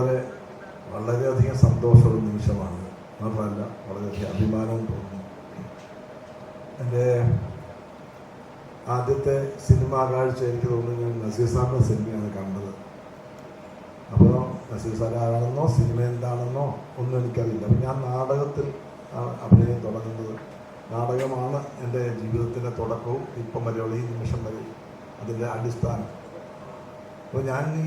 വളരെ വളരെയധികം സന്തോഷമുള്ള നിമിഷമാണ്. മാത്രമല്ല വളരെയധികം അഭിമാനവും തോന്നുന്നു എന്റെ ആദ്യത്തെ സിനിമാ കാഴ്ച എനിക്ക് തോന്നുന്നു ഞാൻ നസീർ സാറിന്റെ സിനിമയാണ് കണ്ടത്. അപ്പോൾ നസീർ സാർ ആരാണെന്നോ സിനിമ എന്താണെന്നോ ഒന്നും എനിക്കറിയില്ല. അപ്പം ഞാൻ നാടകത്തിൽ അഭിനയം തുടങ്ങുന്നത് നാടകമാണ് എന്റെ ജീവിതത്തിന്റെ തുടക്കവും ഇപ്പം വരെയുള്ള ഈ നിമിഷം വരെ അതിന്റെ അടിസ്ഥാനം. അപ്പോൾ ഞാൻ ഈ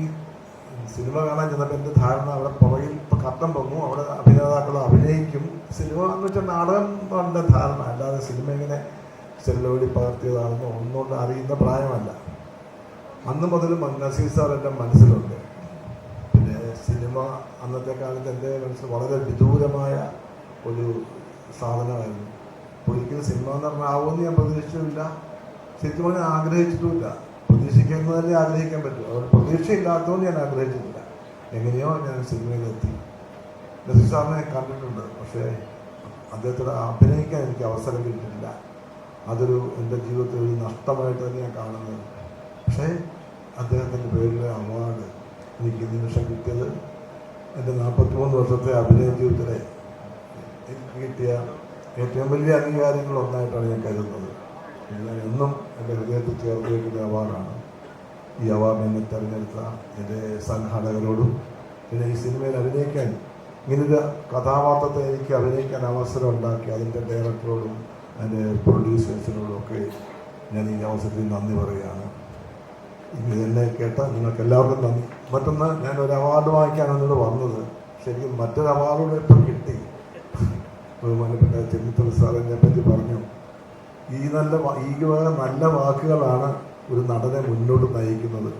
സിനിമ കാണാൻ ചെന്നപ്പോൾ എന്റെ ധാരണ അവിടെ പുറകിൽ ഇപ്പം കത്തം പൊങ്ങും അവിടെ അഭിനേതാക്കൾ അഭിനയിക്കും. സിനിമ എന്ന് വെച്ചാൽ നാടകം എന്റെ ധാരണ. അല്ലാതെ സിനിമ ഇങ്ങനെ സെല്ലോടി പകർത്തിയതാണെന്നോ ഒന്നുകൊണ്ട് അറിയുന്ന പ്രായമല്ല. അന്ന് മുതൽ നസീർ സാർ എന്റെ മനസ്സിലുണ്ട്. പിന്നെ സിനിമ അന്നത്തെ കാലത്ത് എന്റെ മനസ്സിൽ വളരെ വിദൂരമായ ഒരു സാധനമായിരുന്നു. ഒരിക്കലും സിനിമ എന്ന് പറഞ്ഞാൽ ആവുമെന്ന് ഞാൻ പ്രതീക്ഷിച്ചില്ല ശരിക്കും പറഞ്ഞാൽ ആഗ്രഹിച്ചിട്ടുമില്ല. പ്രതീക്ഷിക്കുന്നതല്ലേ ആഗ്രഹിക്കാൻ പറ്റും. അവർ പ്രതീക്ഷയില്ലാത്തതുകൊണ്ട് ഞാൻ ആഗ്രഹിച്ചിട്ടില്ല. എങ്ങനെയോ ഞാൻ സിനിമയിലെത്തി. നസീർ സാറിനെ കണ്ടിട്ടുണ്ട്. പക്ഷേ അദ്ദേഹത്തോട് അഭിനയിക്കാൻ എനിക്ക് അവസരം കിട്ടിയിട്ടില്ല. അതൊരു എന്റെ ജീവിതത്തിൽ ഒരു നഷ്ടമായിട്ട് തന്നെ ഞാൻ കാണുന്നത്. പക്ഷേ അദ്ദേഹത്തിന്റെ പേരിലെ അവാർഡ് എനിക്ക് നിമിഷം കിട്ടിയത് എന്റെ നാൽപ്പത്തി മൂന്ന് വർഷത്തെ അഭിനയ ജീവിതത്തിലെ എനിക്ക് കിട്ടിയ ഏറ്റവും വലിയ അംഗീകാരങ്ങൾ ഒന്നായിട്ടാണ് ഞാൻ കരുതുന്നത്. ഞാൻ എന്നും എന്റെ ഹൃദയത്തിൽ ചേർത്ത് വയ്ക്കുന്ന അവാർഡാണ്. ഈ അവാർഡ് എന്നെ തിരഞ്ഞെടുത്ത എന്റെ സംഘാടകരോടും പിന്നെ ഈ സിനിമയിൽ അഭിനയിക്കാൻ ഇങ്ങനൊരു കഥാപാത്രത്തെ എനിക്ക് അഭിനയിക്കാൻ അവസരം ഉണ്ടാക്കി അതിന്റെ ഡയറക്ടറോടും അതിന്റെ പ്രൊഡ്യൂസേഴ്സിനോടും ഒക്കെ ഞാൻ ഈ അവസരത്തിൽ നന്ദി പറയുകയാണ്. ഇതെന്നെ കേട്ട നിങ്ങൾക്ക് എല്ലാവർക്കും നന്ദി. മറ്റൊന്ന് ഞാൻ ഒരു അവാർഡ് വാങ്ങിക്കാനാണ് എന്നോട് വന്നത്. ശരിക്കും മറ്റൊരു അവാർഡ് ഇപ്പം കിട്ടി. ബഹുമാനപ്പെട്ട ചെന്നിത്തല സാറിനെ പറ്റി പറഞ്ഞു. ഈ നല്ല ഈ നല്ല വാക്കുകളാണ് ഒരു നടനെ മുന്നോട്ട് നയിക്കുന്നത്.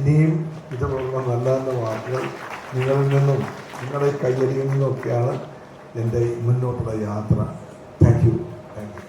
ഇനിയും ഇതുപോലുള്ള നല്ല നല്ല വാർത്തകൾ നിങ്ങളിൽ നിന്നും നിങ്ങളുടെ കയ്യടിയിൽ നിന്നൊക്കെയാണ് എന്റെ മുന്നോട്ടുള്ള യാത്ര. Thank you thank you